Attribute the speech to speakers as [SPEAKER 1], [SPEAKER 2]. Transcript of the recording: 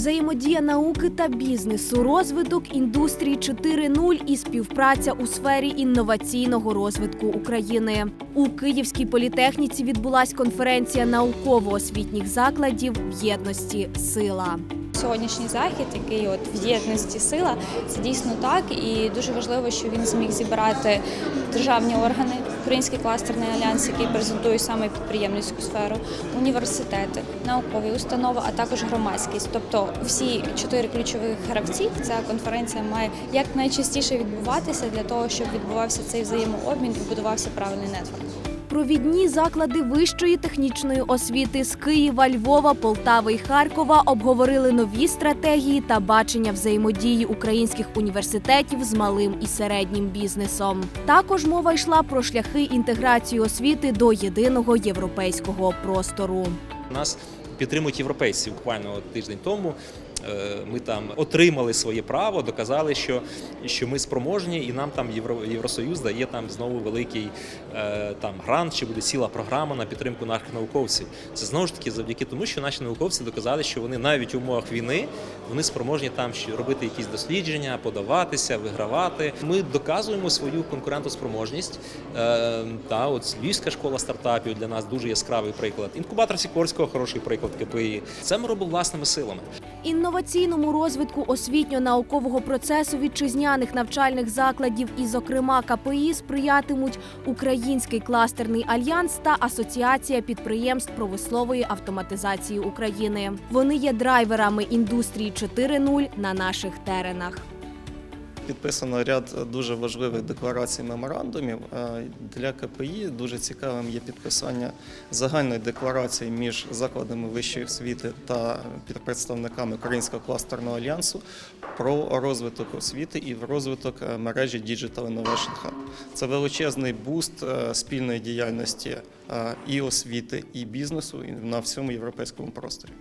[SPEAKER 1] Взаємодія науки та бізнесу, розвиток індустрії 4.0 і співпраця у сфері інноваційного розвитку України. У Київській політехніці відбулась конференція науково-освітніх закладів в єдності Сила.
[SPEAKER 2] Сьогоднішній захід, який от в єдності сила, це дійсно так, і дуже важливо, що він зміг зібрати державні органи, Український кластерний альянс, який презентує саме підприємницьку сферу, університети, наукові установи, а також громадськість. Тобто всі чотири ключових гравці ця конференція має якнайчастіше відбуватися для того, щоб відбувався цей взаємообмін і будувався правильний нетворк.
[SPEAKER 1] Провідні заклади вищої технічної освіти з Києва, Львова, Полтави і Харкова обговорили нові стратегії та бачення взаємодії українських університетів з малим і середнім бізнесом. Також мова йшла про шляхи інтеграції освіти до єдиного європейського простору.
[SPEAKER 3] Нас підтримують європейці. Буквально тиждень тому ми там отримали своє право, доказали, що, що ми спроможні, і нам там Євро, Євросоюз дає там знову великий е, там грант, чи буде ціла програма на підтримку наших науковців. Це знову ж таки завдяки тому, що наші науковці доказали, що вони навіть в умовах війни вони спроможні там робити якісь дослідження, подаватися, вигравати. Ми доказуємо свою конкурентоспроможність. Е, та от Львівська школа стартапів для нас дуже яскравий приклад. Інкубатор Сікорського хороший приклад КПІ. Це ми робимо власними силами.
[SPEAKER 1] Інноваційному розвитку освітньо-наукового процесу вітчизняних навчальних закладів і, зокрема, КПІ сприятимуть Український кластерний альянс та Асоціація підприємств промислової автоматизації України. Вони є драйверами індустрії 4.0 на наших теренах.
[SPEAKER 4] Підписано ряд дуже важливих декларацій меморандумів. Е, Для КПІ дуже цікавим є підписання загальної декларації між закладами вищої освіти та представниками Українського кластерного альянсу про розвиток освіти і в розвиток е, мережі Digital Innovation Hub. Це величезний буст е, спільної діяльності і освіти, і бізнесу на всьому європейському просторі.